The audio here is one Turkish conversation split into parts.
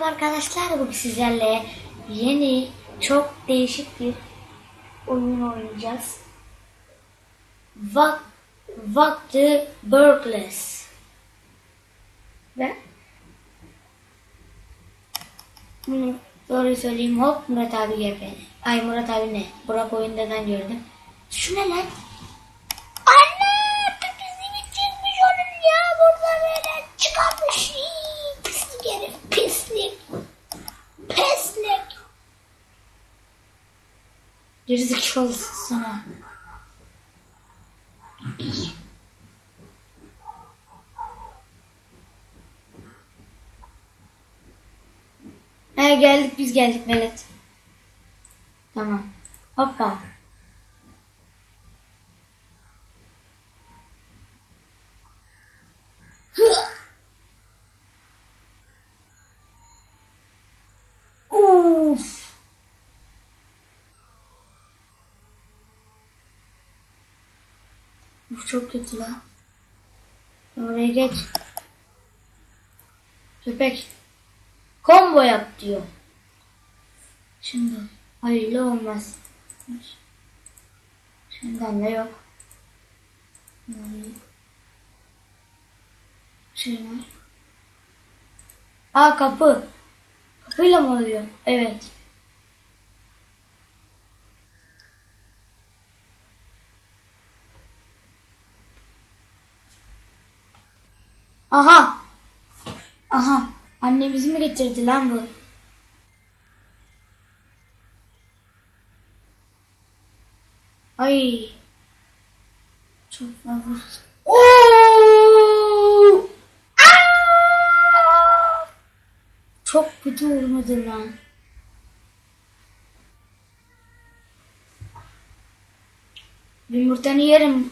Merhaba arkadaşlar bugün sizlerle yeni çok değişik bir oyun oynayacağız. What, what the Burglars ve bunu doğruyu söyleyeyim hop Murat abi GP. Ay Murat abi ne? Burak oyundadan gördüm. Şu ne lan? Anne! Pipisi çıkmış onun ya burada böyle çıkarmış. İyi, Pislik herif pislik. Pislik. Gerizekalısın sana. He geldik biz geldik Velet. Tamam. Hoppa. Uf. Uf çok kötü lan. Oraya geç. Köpek. Combo yap diyor. Şimdi hayırlı olmaz. Şimdiden de yok. Şey var. Aa kapı. Kapıyla mı oluyor? Evet. Aha. Aha. Annemizi mi getirdi lan bu? Ay. Çok fazla. Oo! Çok kötü vurmadı lan. Yumurtanı yerim.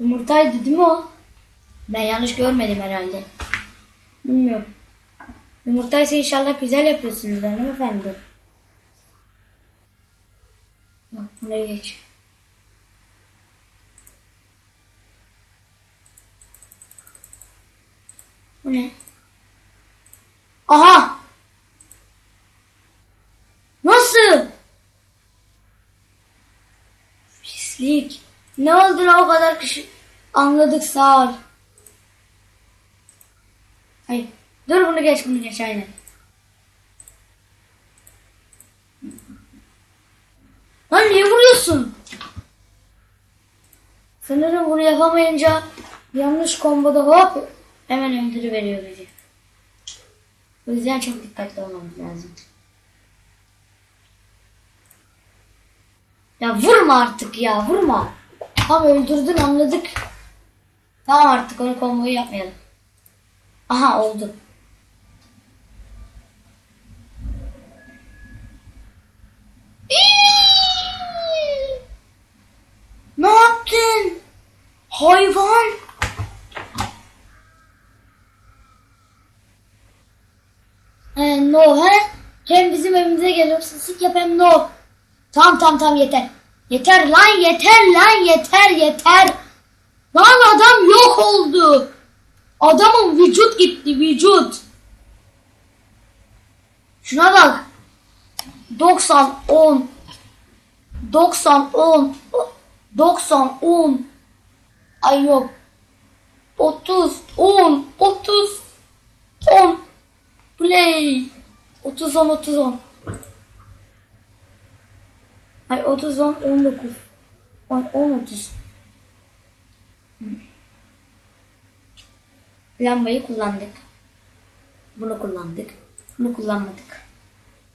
Yumurtaydı değil mi o? Ben yanlış görmedim herhalde. Bilmiyorum. Yumurtaysa inşallah güzel yapıyorsunuz hanımefendi. Bak buraya geç. Bu ne? Aha! Nasıl? Pislik. Ne oldu lan o kadar kişi? Anladık sağ ol. Hayır. Dur bunu geç bunu geç aynen. Lan niye vuruyorsun? Sanırım bunu yapamayınca yanlış komboda hop hemen öldürüveriyor bizi. O yüzden çok dikkatli olmamız lazım. Ya vurma artık ya vurma. Tamam öldürdün anladık. Tamam artık onu komboyu yapmayalım. Aha oldu. Ne yaptın? Hayvan. Ee, no he? Hem bizim evimize geliyorsun sık yap hem no. Tamam tamam tamam yeter. Yeter lan yeter lan yeter yeter. Lan adam yok oldu. Adamın vücut gitti vücut. Şuna bak. 90 10 90 10 90 10 Ay yok. 30 10 30 10 Play. 30 10 30 10 Ay 30 10 19 10 10 30 Lambayı kullandık. Bunu kullandık. Bunu kullanmadık.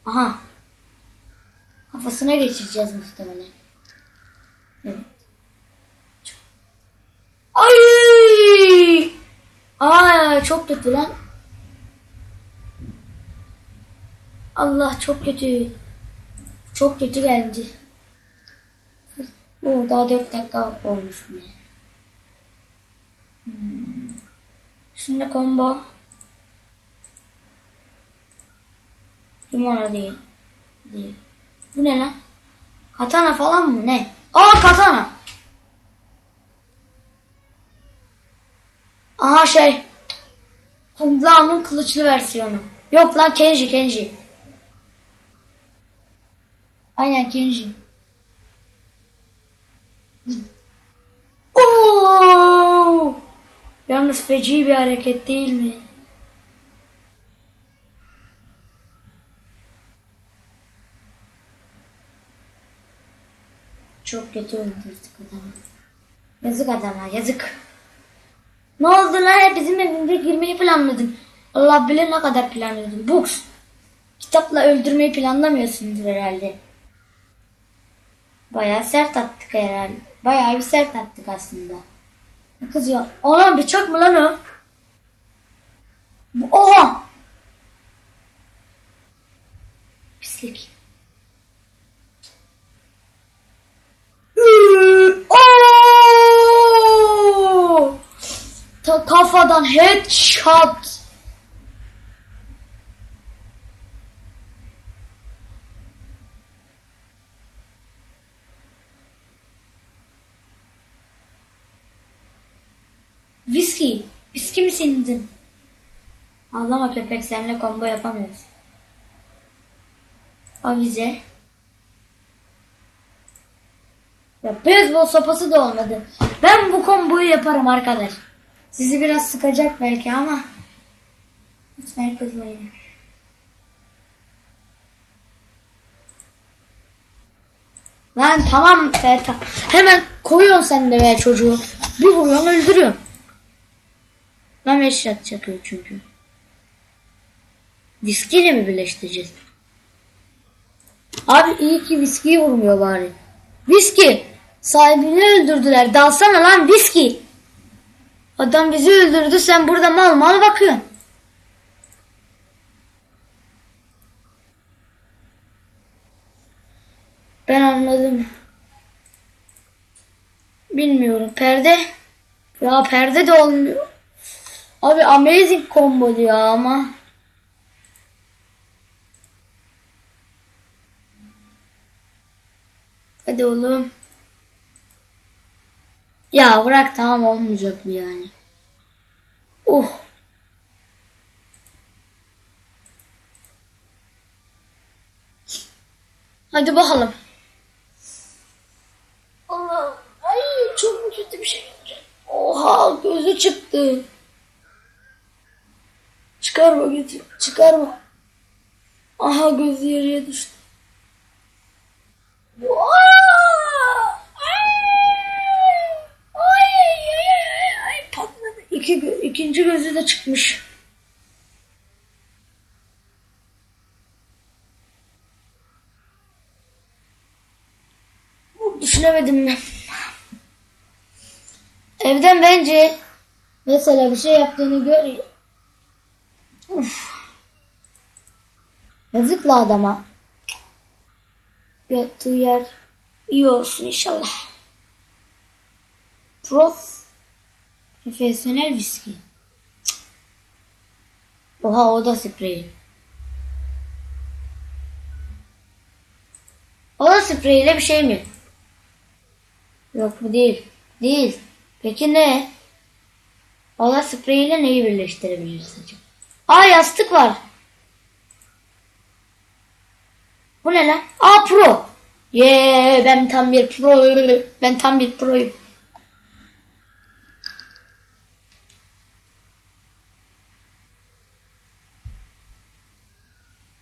Aha. Kafasına geçireceğiz muhtemelen. Evet. Ay! Aa çok kötü lan. Allah çok kötü. Çok kötü geldi. Oo, daha 4 dakika olmuş bile. Hmm. Şimdi combo. Limona değil. Değil. Bu ne lan? Katana falan mı? Ne? Aa katana. Aha şey. Kumdağının kılıçlı versiyonu. Yok lan Kenji Kenji. Aynen Kenji. Oo! Yalnız feci bir hareket değil mi? Çok kötü öldürdük adamı. Yazık adama yazık. Ne oldu lan hep bizim evimize girmeyi planladın. Allah bilir ne kadar planladın. Books. Kitapla öldürmeyi planlamıyorsundur herhalde. Bayağı sert attık herhalde. Bayağı bir sert attık aslında. Ne kızıyor? Anam bıçak mı lan o? Oha! Pislik. Kafadan headshot. Viski. Viski mi sindin? Ağlama köpek seninle combo yapamıyoruz. Avize. Ya beyzbol sopası da olmadı. Ben bu komboyu yaparım arkadaş. Sizi biraz sıkacak belki ama. Lütfen kızmayın. Lan tamam Feta. Hemen koyuyorsun sen de be çocuğu. Bir vuruyorsun öldürüyorsun. Ben eşyat çakıyor çünkü. Viskiyle mi birleştireceğiz? Abi iyi ki viskiyi vurmuyor bari. Viski. Sahibini öldürdüler. Dalsana lan viski. Adam bizi öldürdü. Sen burada mal mal bakıyorsun. Ben anladım. Bilmiyorum. Perde. Ya perde de olmuyor. Abi amazing combo diyor ama. Hadi oğlum. Ya bırak tamam olmayacak bu yani. Oh. Hadi bakalım. Allah. Ay çok kötü bir şey olacak. Oha gözü çıktı. Çıkarma götür. Çıkarma. Aha gözü yarıya düştü. Patladı. İki, ikinci gözü de çıkmış. Düşünemedim ben. Evden bence mesela bir şey yaptığını gör. Yazık la adama. Yattığı yer iyi olsun inşallah. Prof. Profesyonel viski. Oha o da spreyi. O da spreyiyle bir şey mi? Yok bu değil. Değil. Peki ne? Oda spreyiyle neyi birleştirebiliriz acaba? Aa yastık var. Bu ne lan? Aa pro. Ye ben tam bir pro. Ben tam bir proyum.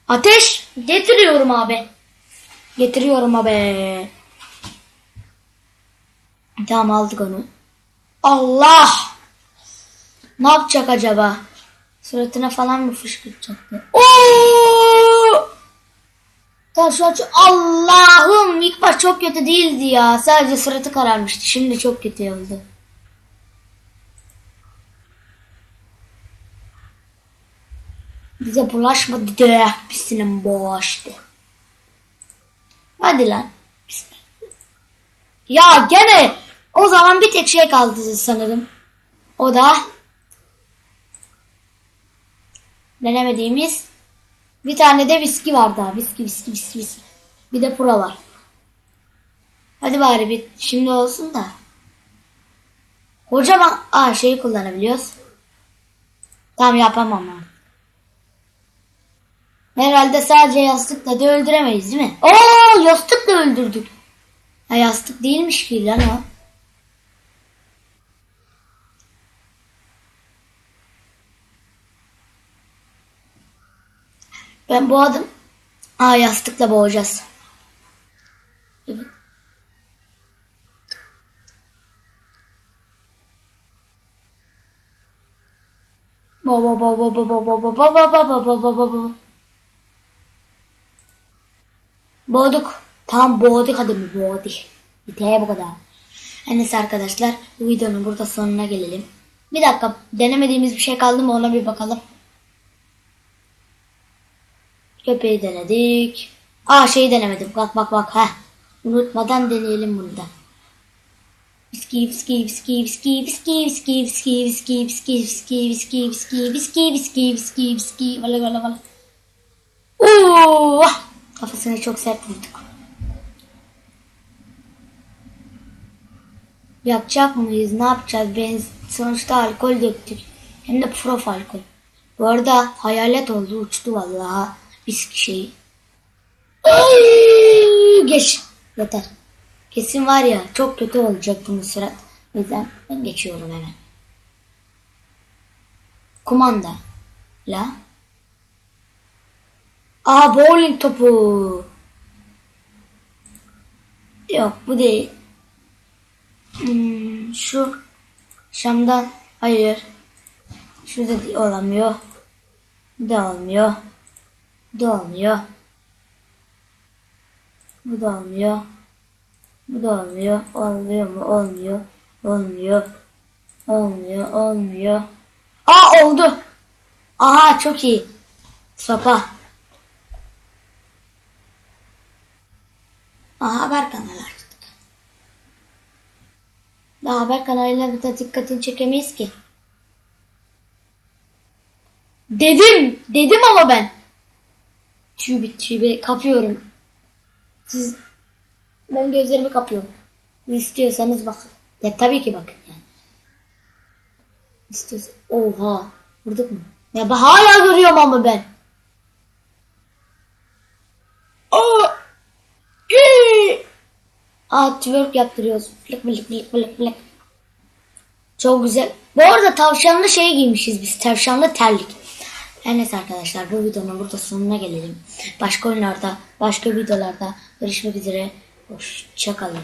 Ateş getiriyorum abi. Getiriyorum abi. Tamam aldık onu. Allah! Ne yapacak acaba? Suratına falan mı fışkırtacaktı? Oo! Çok... Allah'ım ilk baş çok kötü değildi ya. Sadece suratı kararmıştı. Şimdi çok kötü oldu. Bize bulaşmadı de. Pisinin boğaçtı. Hadi lan. Ya gene o zaman bir tek şey kaldı sanırım. O da denemediğimiz bir tane de viski var daha. Viski, viski, viski, viski. Bir de pura var. Hadi bari bir şimdi olsun da. Kocaman aa şeyi kullanabiliyoruz. Tamam yapamam ben. Herhalde sadece yastıkla da öldüremeyiz değil mi? Oo yastıkla öldürdük. Ha yastık değilmiş ki lan o. Ben bu adım... Aa yastıkla boğacağız. Evet. Bo bo bo bo bo bo bo bo bo bo bo bo bo bo bo bo. Boğduk. Tamam boğduk hadi mi boğduk. Biter bu kadar. Her neyse arkadaşlar bu videonun burada sonuna gelelim. Bir dakika denemediğimiz bir şey kaldı mı ona bir bakalım. Köpeği denedik. Aa şeyi denemedim. Bak bak bak. Heh. Unutmadan deneyelim bunu da. Viski viski viski viski viski viski viski viski viski viski viski viski viski viski viski viski Valla valla valla. Oo! Kafasına çok sert vurduk. Yapacak mıyız? Ne yapacağız? Ben sonuçta alkol döktük. Hem de prof alkol. Bu arada hayalet oldu. Uçtu vallahi. Viski şeyi. Ay, Geç. Yeter. Kesin var ya çok kötü olacak bunun surat. O yüzden ben geçiyorum hemen. Kumanda. La. Aa bowling topu. Yok bu değil. Hmm, şu Şam'dan hayır. Şu da olamıyor. Bu da olmuyor. Bu da olmuyor. Bu da olmuyor. Bu da olmuyor. Olmuyor mu? Olmuyor. Olmuyor. Olmuyor. Olmuyor. Aa oldu. Aha çok iyi. Sopa. Aha haber kanalı açtık. Daha haber kanalıyla da dikkatini çekemeyiz ki. Dedim. Dedim ama ben. Tübi tübi kapıyorum. Siz ben gözlerimi kapıyorum. İstiyorsanız bakın. Ya tabii ki bakın yani. İstiyorsan. Oha. Vurduk mu? Ya ben hala görüyorum ama ben. Aa. İyi. Aa twerk yaptırıyoruz. Flık flık flık flık flık. Çok güzel. Bu arada tavşanlı şey giymişiz biz. Tavşanlı terlik. Her neyse arkadaşlar bu videonun burada sonuna gelelim. Başka oyunlarda, başka videolarda görüşmek üzere. Hoşçakalın.